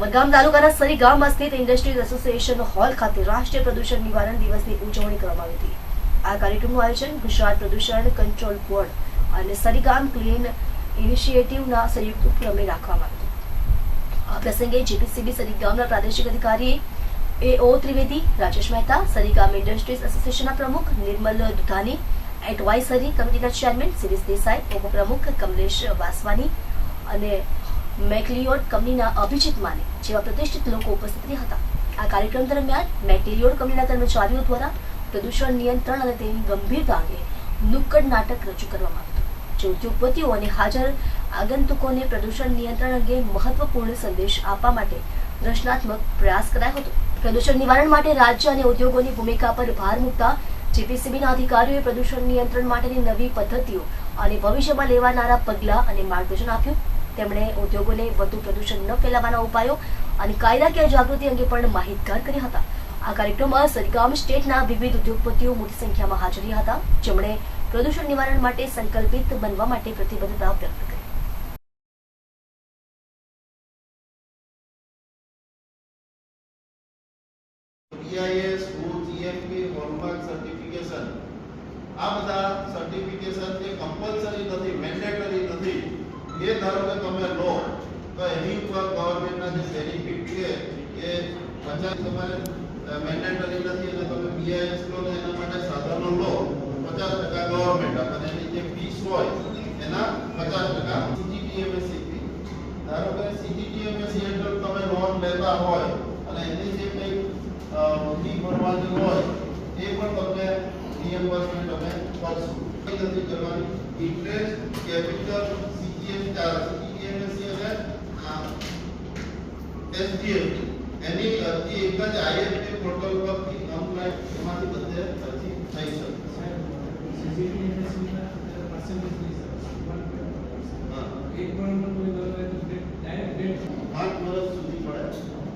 વડગામ તાલુકાના સરી ગામમાં સ્થિત ઇન્ડસ્ટ્રીઝ એસોસિએશન હોલ ખાતે રાષ્ટ્રીય પ્રદૂષણ નિવારણ દિવસની ઉજવણી કરવામાં આવી હતી. આ કાર્યક્રમનું આયોજન ગુજરાત પ્રદૂષણ કંટ્રોલ બોર્ડ અને સરીગામ ક્લીન ઇનિશિયેટિવના સંયુક્ત ઉપક્રમે રાખવામાં આવ્યું આ પ્રસંગે જીપીસીબી સરીગામના પ્રાદેશિક અધિકારી A O Trivedi, Rajesh Mehta Sarigam industries એસોસિએશનના પ્રમુખ નિર્મલ દુધાની એડવાઇઝરી કમિટીના ચેરમેન સિરીસ દેસાઈ, ઉપપ્રમુખ કમલેશ વાસવાની અને મેકલિયોડ કંપનીના અભિજીત માને જેવા પ્રતિષ્ઠિત લોકો ઉપસ્થિત રહ્યા હતા. આ કાર્યક્રમ દરમિયાન મેકલિયોડ કંપનીના કર્મચારીઓ દ્વારા પ્રદૂષણ નિયંત્રણ અને તેની ગંભીરતા અંગે નુક્કડ નાટક રજૂ કરવામાં આવ્યું જે ઉદ્યોગપતિઓ અને હાજર આગંતુકોને પ્રદૂષણ નિયંત્રણ અંગે મહત્વપૂર્ણ સંદેશ આપવા માટે રચનાત્મક પ્રયાસ કરાયો હતો. પ્રદૂષણ નિવારણ માટે રાજ્ય અને ઉદ્યોગોની ભૂમિકા પર ભાર મૂકતા જીપીસીબીના અધિકારીઓએ પ્રદૂષણ નિયંત્રણ માટેની નવી પદ્ધતિઓ અને ભવિષ્યમાં લેવાનારા પગલાં અને માર્ગદર્શન આપ્યું. તેમણે ઉદ્યોગોને વધુ પ્રદૂષણ ન ફેલાવવાના ઉપાયો અને કાયદાકીય જાગૃતિ અંગે પણ માહિતગાર કર્યા હતા. આ કાર્યક્રમમાં સરગામ સ્ટેટના વિવિધ ઉદ્યોગપતિઓ મોટી સંખ્યામાં હાજર હતા. જેમણે પ્રદૂષણ નિવારણ માટે સંકલ્પિત બનવા માટે પ્રતિબદ્ધતા વ્યક્ત કરી. ગુડ જીએમપી હોલમાર્ક સર્ટિફિકેશન આ બધા સર્ટિફિકેશન જે કમ્પલસરી નથી. ગવર્મેન્ટના જે બેનિફિટ છે એ પચાસ તમારે મેન્ડેટરી નથી અને તમે બીઆઈએસ લો ને એના માટે સાધનો લો પચાસ ટકા ગવર્મેન્ટ આપે અને એની જે ફીસ હોય એના પચાસ ટકા સીજીટીએમએસસી ફી ધારો કે સીજીટીએમએસસી હેઠળ તમે લોન લેતા હોય અને એની જે કંઈ અ, ફી ભરવાની હોય એ પણ તમને રિએમ્બર્સમેન્ટ અમે કરશું એ નથી કરવાની ઇન્ટરેસ્ટ કેપિટલ સીટીએમ સીટીએમએસસી અને SDFT એની અરજી એક જ આઈએફપી પોર્ટલ પરથી ઓનલાઈન એમાંથી બધે અરજી થઈ શકે.